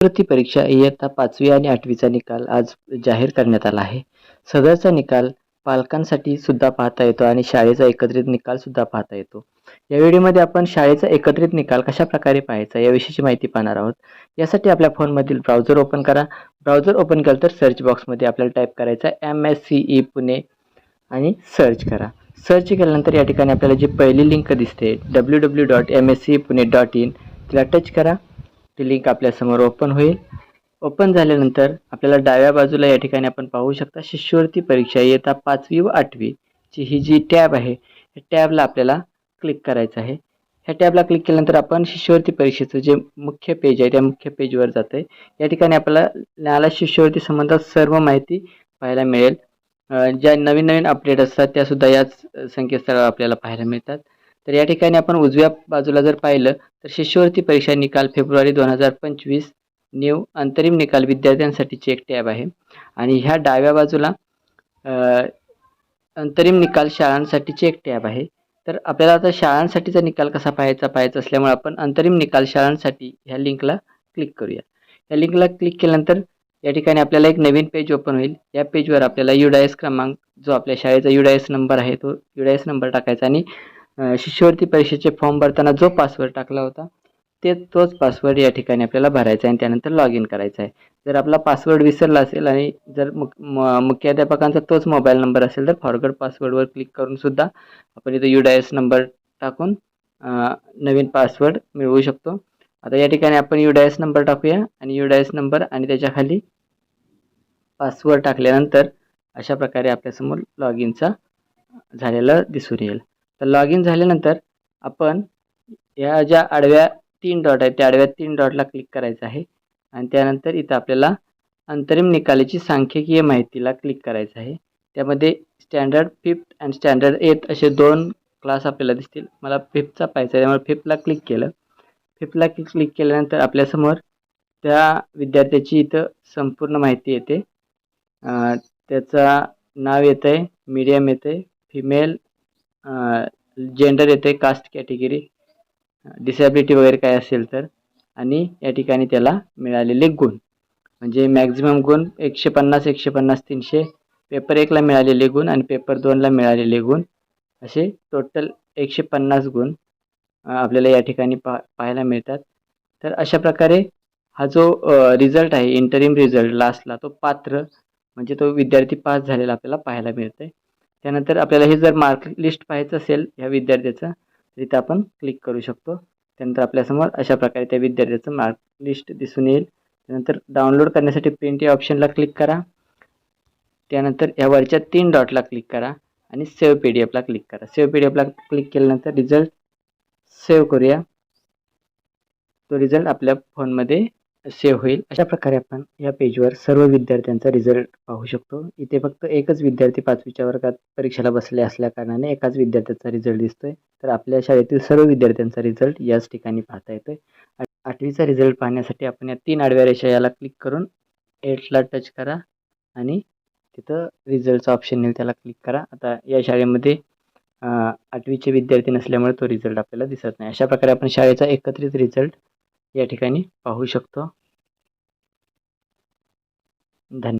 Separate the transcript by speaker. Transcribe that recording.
Speaker 1: वृत्ती परीक्षा इयत्ता पाचवी आणि आठवीचा निकाल आज जाहीर करण्यात आला आहे. सदरचा निकाल पालकांसाठी सुद्धा पाहता येतो आणि शाळेचा एकत्रित निकाल सुद्धा पाहता येतो. या व्हिडिओमध्ये आपण शाळेचा एकत्रित निकाल कशा प्रकारे पाहायचा याविषयीची माहिती पाहणार आहोत. यासाठी आपल्या फोनमधील ब्राउझर ओपन करा. ब्राउझर ओपन केलं तर सर्च बॉक्समध्ये आपल्याला टाईप करायचा M S C E Pune आणि सर्च करा. सर्च केल्यानंतर या ठिकाणी आपल्याला जी पहिली लिंक दिसते W W dot M S C Pune dot in तिला टच करा. ती लिंक आपल्यासमोर ओपन होईल. ओपन झाल्यानंतर आपल्याला डाव्या बाजूला या ठिकाणी आपण पाहू शकता शिष्यवृत्ती परीक्षा येता पाचवी व आठवीची ही जी टॅब आहे या टॅबला आपल्याला क्लिक करायचं आहे. ह्या टॅबला क्लिक केल्यानंतर आपण शिष्यवृत्ती परीक्षेचं जे मुख्य पेज आहे त्या मुख्य पेजवर जातं आहे या ठिकाणी आपल्याला शिष्यवृत्ती संबंधात सर्व माहिती पाहायला मिळेल. ज्या नवीन नवीन अपडेट असतात त्यासुद्धा याच संकेतस्थळावर आपल्याला पाहायला मिळतात. तर या ठिकाणी आपण उजव्या बाजूला जर पाहिलं तर शिष्यवृत्ती परीक्षा निकाल फेब्रुवारी दोन हजार पंचवीस न्यू अंतरिम निकाल विद्यार्थ्यांसाठीची एक टॅब आहे. आणि ह्या डाव्या बाजूला अंतरिम निकाल शाळांसाठीची एक टॅब आहे. तर आपल्याला आता शाळांसाठीचा निकाल कसा पाहायचा पाहायचा असल्यामुळे आपण अंतरिम निकाल शाळांसाठी ह्या लिंकला क्लिक करूया. या लिंकला क्लिक केल्यानंतर या ठिकाणी आपल्याला एक नवीन पेज ओपन होईल. या पेजवर आपल्याला युडायस क्रमांक जो आपल्या शाळेचा युडायस नंबर आहे तो युडायस नंबर टाकायचा आणि शिष्यवृत्ती परीक्षेचे फॉर्म भरताना जो पासवर्ड टाकला होता ते तोच पासवर्ड या ठिकाणी आपल्याला भरायचा आहे आणि त्यानंतर लॉग इन करायचा आहे. जर आपला पासवर्ड विसरला असेल आणि जर मुख मुख्याध्यापकांचा तोच मोबाईल नंबर असेल तर फॉरवर्ड पासवर्डवर क्लिक करून सुद्धा आपण इथं युडायस नंबर टाकून नवीन पासवर्ड मिळवू शकतो. आता या ठिकाणी आपण युडायस नंबर टाकूया आणि युडायस नंबर आणि त्याच्याखाली पासवर्ड टाकल्यानंतर अशा प्रकारे आपल्यासमोर लॉग इनचा झालेला दिसून येईल. तर लॉग इन झाल्यानंतर आपण या ज्या आडव्या तीन डॉट आहेत त्या आडव्या तीन डॉटला क्लिक करायचं आहे. आणि त्यानंतर इथं आपल्याला अंतरिम निकालाची सांख्यिकीय माहितीला क्लिक करायचं आहे. त्यामध्ये standard fifth and standard eighth असे दोन क्लास आपल्याला दिसतील. मला फिफ्थचा पाहिजे आहे त्यामुळे फिफ्थला क्लिक केलं. फिफ्थला क्लिक केल्यानंतर आपल्यासमोर त्या विद्यार्थ्याची इथं संपूर्ण माहिती येते. त्याचा नाव येतं आहे मीडियम येतं आहे फिमेल जेंडर येतं आहे कास्ट कॅटेगरी डिसॅबिलिटी वगैरे काय असेल तर. आणि या ठिकाणी त्याला मिळालेले गुण. म्हणजे मॅक्झिमम गुण एकशे पन्नास एकशे पन्नास तीनशे पेपर एकला मिळालेले गुण आणि पेपर दोनला मिळालेले गुण. असे टोटल एकशे पन्नास गुण आपल्याला या ठिकाणी पा पाहायला मिळतात. तर अशा प्रकारे हा जो रिझल्ट आहे इंटरिम रिझल्ट लास्टला तो पात्र म्हणजे तो विद्यार्थी पास झालेला आपल्याला पाहायला मिळतं आहे त्यानंतर आपल्याला हे जर मार्क लिस्ट पाहायचं असेल ह्या विद्यार्थ्याचं तर इथं आपण क्लिक करू शकतो. त्यानंतर आपल्यासमोर अशा प्रकारे त्या विद्यार्थ्याचं मार्क लिस्ट दिसून येईल. त्यानंतर डाउनलोड करण्यासाठी प्रिंट या ऑप्शनला क्लिक करा. त्यानंतर या वरच्या तीन डॉटला क्लिक करा आणि सेव्ह पी डी एफला क्लिक करा. सेव्ह पी डी एफला क्लिक केल्यानंतर रिझल्ट सेव्ह करूया. तो रिझल्ट आपल्या फोनमध्ये सेव्ह होईल. अशा प्रकारे आपण या पेजवर सर्व विद्यार्थ्यांचा रिझल्ट पाहू शकतो. इथे फक्त एकच विद्यार्थी पाचवीच्या वर्गात परीक्षेला बसले असल्या कारणाने एकाच विद्यार्थ्याचा रिझल्ट दिसतोय. तर आपल्या शाळेतील सर्व विद्यार्थ्यांचा रिझल्ट याच ठिकाणी पाहता येतोय. आठवीचा रिझल्ट पाहण्यासाठी आपण या तीन आडव्या रेषा याला क्लिक करून एटला टच करा आणि तिथं रिझल्टचा ऑप्शन येईल त्याला क्लिक करा. आता या शाळेमध्ये आठवीचे विद्यार्थी नसल्यामुळे तो रिझल्ट आपल्याला दिसत नाही. अशा प्रकारे आपण शाळेचा एकत्रित रिझल्ट या ठिकाणी पाहू शकतो. धन्य